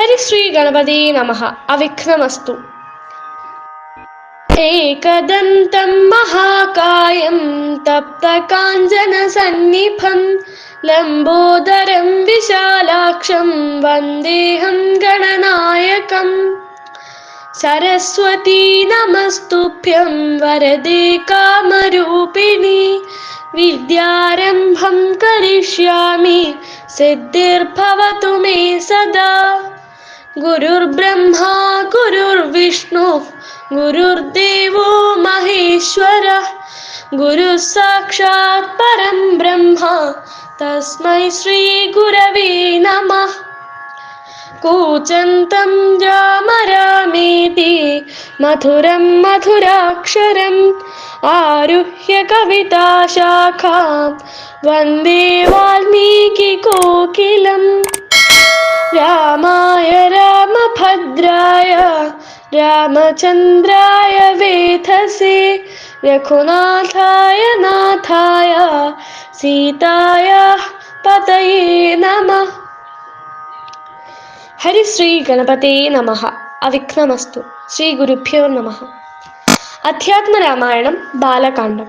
ഹരിശ്രീ ഗണപതി നമ അവിഘ്നമസ്തു एकदन्तं महाकायं तप्तकाञ्चनसन्निभं लम्बोदरं विशालाक्षं वन्देऽहं गणनायकम् सरस्वती नमस्तुभ्यं वरदे कामरूपिणि विद्यारम्भं करिष्यामि सिद्धिर्भवतु मे सदा गुरुर्ब्रह्मा गुरुर्विष्णुः गुरुर्देवो महेश्वरः गुरुः साक्षात् परं ब्रह्म तस्मै श्रीगुरवे नमः। कूचन्तं राम रामेति मधुरं मधुराक्षरम् आरुह्य कविताशाखां वन्दे वाल्मीकिकोकिलम् रामभद्राय रामचन्द्राय वेधसे रघुनाथाय नाथाय सीताय पतये नमः ഹരിശ്രീ ഗണപതേ നമ അവിഘ്നമസ്തു ശ്രീ ഗുരുഭ്യോ നമ അധ്യാത്മരാമായണം ബാലകാണ്ഡം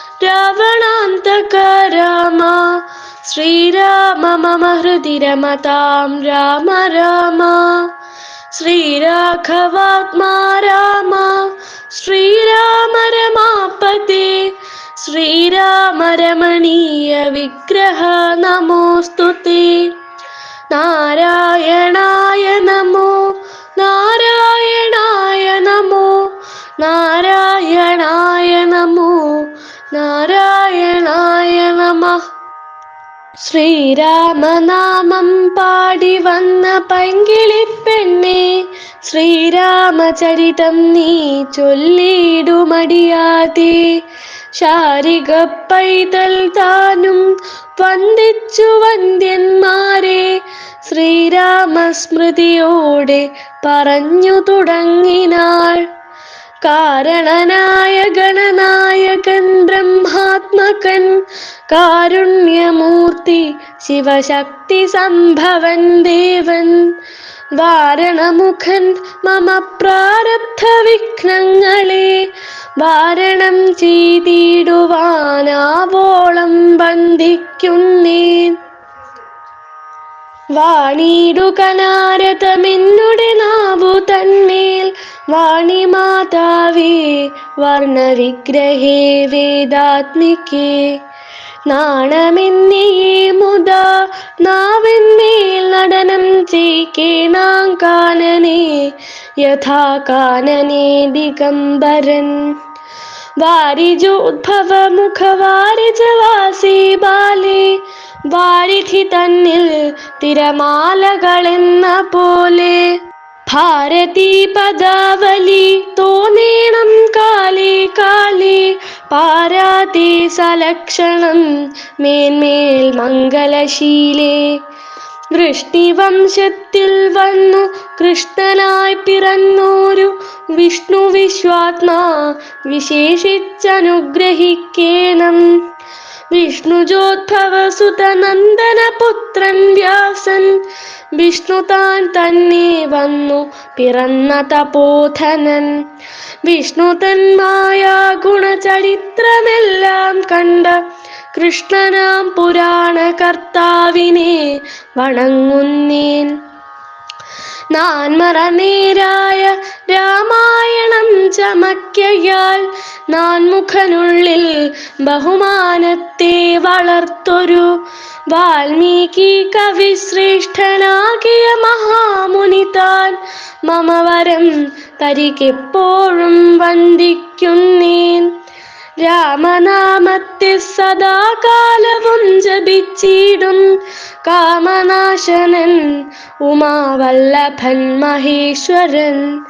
രാവണാന്തക രാമ ശ്രീരാമ മമ ഹൃദി രമതാം രാമ രാമ. ശ്രീരാഘവാത്മാ രാമ ശ്രീരാമ രമാപതി. ശ്രീരാമ രമണീയ വിഗ്രഹ നമോസ്തുതേ. നാരായണായ നമോ ശ്രീരാമനാമം പാടി വന്ന പൈങ്കിളിപ്പെണ്ണെ ശ്രീരാമചരിതം നീ ചൊല്ലിടുമടിയാതെ. ശാരിക പൈതൽ താനും വന്ദിച്ചു വന്ദ്യന്മാരെ ശ്രീരാമസ്മൃതിയോടെ പറഞ്ഞു തുടങ്ങിനാൾ. കാരണനായ ഗണനായകൻ ബ്രഹ്മാത്മകൻ കാരുണ്യമൂർത്തി ശിവശക്തി സംഭവൻ ദേവൻ. വാരണമുഖൻ മമ പ്രാരബ്ധ വിഘ്നങ്ങളെ വാരണം ചെയ്തിടുവാനാവോളം ബന്ധിക്കുന്നേൻ. വാണിടുകനാരതമെന്നുടെ നാവു തന്മേൽ വാണിമാതാവേ വർണവിഗ്രഹേ വേദാത്മികേ നാണമെന്നിയേ മുതാ നാവെന്നേ നടനം ചെയ്ക്കേണാം കാനനേ യഥാ കാനനെ ദിഗംബരൻ. വാരിജോദ്ഭവ മുഖവാരിജവാസി ബാലേ വാരിധി തന്നിൽ തിരമാലകളെന്ന പോലെ. ഭാരതീ പദാവലി തോന്നേണം കാലേ കാലേ പാരാതേ സലക്ഷണം മേന്മേൽ മംഗലശീലേ. വൃഷ്ടിവംശത്തിൽ വന്നു കൃഷ്ണനായി പിറന്നോരു വിഷ്ണു വിശ്വാത്മാ വിശേഷിച്ചനുഗ്രഹിക്കേണം. വിഷ്ണുജോദ്ഭവ സുതനന്ദന പുത്രൻ വ്യാസൻ. വിഷ്ണു താൻ തന്നെ വന്നു പിറന്ന തപോധനൻ. വിഷ്ണു തന്മായ ഗുണചരിത്രമെല്ലാം കണ്ട കൃഷ്ണനാം പുരാണ കർത്താവിനെ വണങ്ങുന്നേൻ. നാൻമറ നേരായ രാമായണം ചമക്കയാൽ നാൻമുഖനുള്ളിൽ ബഹുമാനത്തെ വളർത്തൊരു വാൽമീകി കവിശ്രേഷ്ഠനാകിയ മഹാമുനി താൻ. മമവരം തരികെപ്പോഴും വന്ദിക്കുന്നേൻ. രാമനാമത്തെ സദാകാലവും ജപിച്ചിടും കാമനാശനൻ ഉമാവല്ലഭൻ മഹേശ്വരൻ.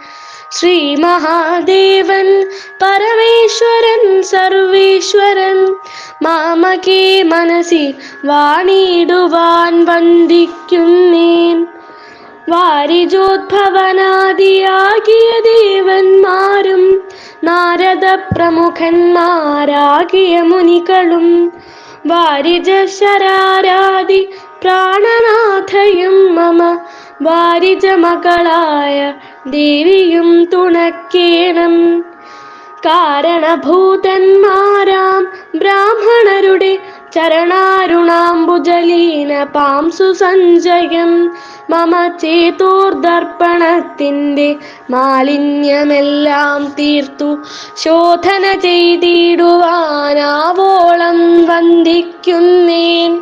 ശ്രീ മഹാദേവൻ പരമേശ്വരൻ സർവേശ്വരൻ. മാമകേ മനസ്സിൽ വാണിടുവാൻ വന്ദിക്കുന്നേൻ. വാരിജോദ്ഭവനാദിയാകിയ ദേവന്മാരും നാരദ പ്രമുഖന്മാരാകിയ മുനികളും വാരിജശരാരാദി പ്രാണനാഥയും മമ വാരിജ മകളായ ദേവിയും തുണക്കേണം. കാരണഭൂതന്മാരാം ബ്രാഹ്മണരുടെ ചരണാരുണാംബുജലീന പാംസു സഞ്ജയം മമ ചേതോർദർപ്പണത്തിന്റെ മാലിന്യമെല്ലാം തീർത്തു. ശോധന ചെയ്തിടുവാനാവോളം വന്ദിക്കുന്നേൻ.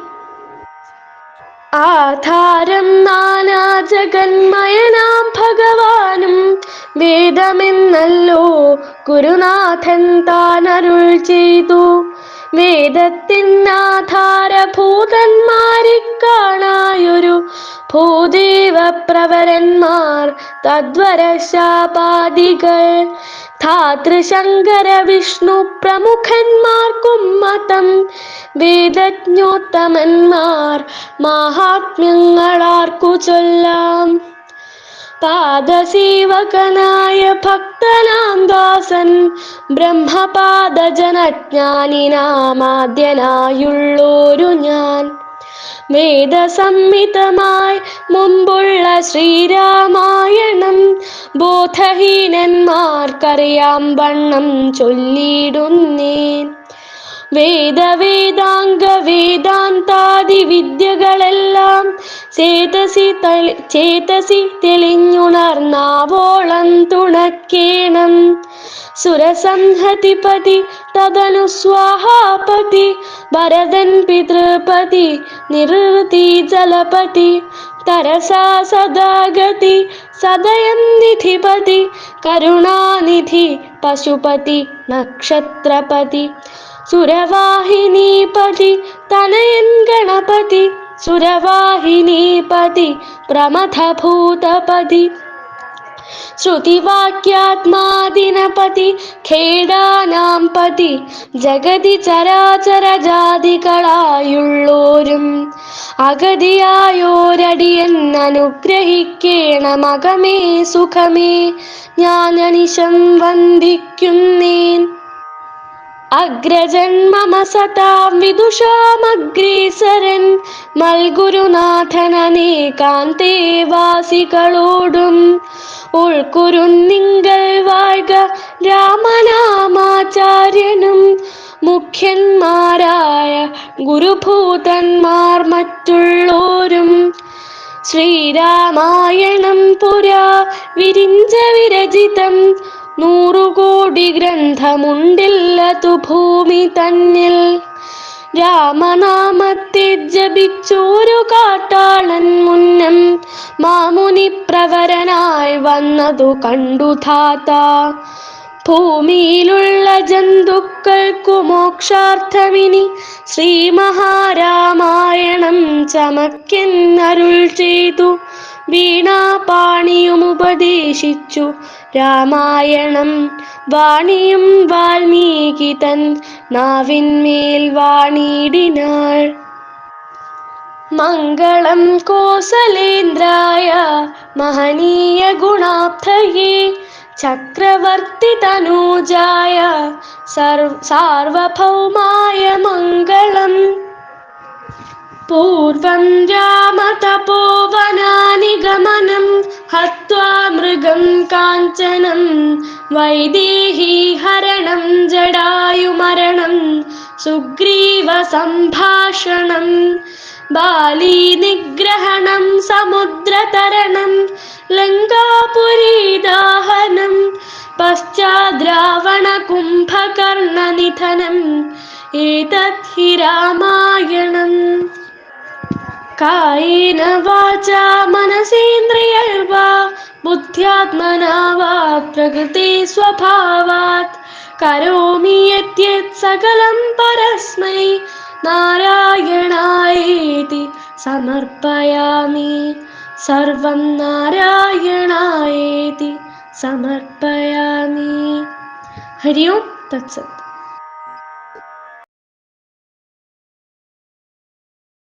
ആധാരം നാനാ ജഗന്മയനാം ഭഗവാനും വേദമെന്നല്ലോ ഗുരുനാഥൻ താൻ അരുൾ ചെയ്തു. വേദത്തിനാധാരഭൂതന്മാരെ കാണായൊരു ഭൂദേവ പ്രവരന്മാർ തദ്വരശാപാദികൾ. ധാതൃശങ്കര വിഷ്ണു പ്രമുഖന്മാർക്കും മതം വേദജ്ഞോത്തമന്മാർ മാഹാത്മ്യങ്ങളാർക്കു ചൊല്ലാം. പാദസേവകനായ ഭക്തനാം ദാസൻ ബ്രഹ്മപാദജനജ്ഞാനിനാമാദ്യനായുള്ളോരു ഞാൻ. വേദസംഹിതമായി മുമ്പുള്ള ശ്രീരാമായണം ബോധഹീനന്മാർക്കറിയാം വണ്ണം ചൊല്ലിയിടുന്നേൻ വേദവേദാംഗ വേദാന്താദി വിദ്യകളെല്ലാം ചേതസി തളി ചേതസി തെളിഞ്ഞുണർന്നാവോളം തുണക്കേണം. സുരസംഹതിപതി തദനു സ്വാഹാപതി ഭരതൻ പിതൃപതി നിർവൃതി ജലപതി തരസാ സദാഗതി സദയം നിധിപതി കരുണാനിധി പശുപതി നക്ഷത്രപതി. സുരവാഹിനീപതി തനയൻ ഗണപതി. സുരവാഹിനി സുരവാഹിനീപതി പ്രമഥഭൂതപതി. ശ്രുതിവാക്യാത്മാദിനപതി ഖേദാനാം പതി. ജഗതി ചരാചര ജാതികളായുള്ളോരും അഗതിയായോരടിയൻ അനുഗ്രഹിക്കേണ മകമേ സുഖമേ. ഞാനനിശം വന്ദിക്കുന്നേൻ. അഗ്രജന്മമ സതാം വിദുഷാമഗ്രേസരൻ മൽഗുരുനാഥനേകാന്തേ വാസികളോടും ഉൾക്കുരുന്നിങ്കൽ വാഴ്ക രാമനാമാചാര്യനും മുഖ്യന്മാരായ ഗുരുഭൂതന്മാർ മറ്റുള്ളോരും ശ്രീരാമായണം പുരാ വിരിഞ്ച വിരചിതം. നൂറുകോടി ഗ്രന്ഥമുണ്ടില്ലതു ഭൂമി തന്നിൽ. രാമനാമത്തെ ജപിച്ചോരു കാട്ടാളൻ മുന്നം. മാമുനി പ്രവരനായി വന്നതു കണ്ടു ധാത ഭൂമിയിലുള്ള ജന്തുക്കൾക്കു മോക്ഷാർത്ഥമിനി ശ്രീ മഹാരാമായണം ചമക്കെന്നരുൾ ചെയ്തു. വീണാപാണിയും ഉപദേശിച്ചു. രാമായണം വാണിയും വാൽമീകി തൻ നാവിന്മേൽ വാണിടിനാൾ. മംഗളം കോസലേന്ദ്രായ മഹനീയ ഗുണാബ്ധയേ ചക്രവർത്തി തനൂജായ സർവ സാർവഭൗമായ മംഗളം. പൂർവം രാമതപോവനാനി काञ्चनं वैदेही हरणं जडायुमरणं सुग्रीवसम्भाषणं बालीनिग्रहणं समुद्रतरणं लङ्कापुरीदाहनं पश्चाद्रावणकुम्भकर्णनिधनम् एतत् हि रामायणम्। കായേന വാച മനസേന്ദ്രിയൈർവാ ബുദ്ധ്യാത്മനാ വാ പ്രകൃതി സ്വഭാവാത്. കരോമി യത്യത് സകലം പരസ്മൈ നാരായണായേതി സമർപ്പയാമി. സർവം നാരായണായേതി സമർപ്പയാമി. ഹരി ഓം തത്സത്.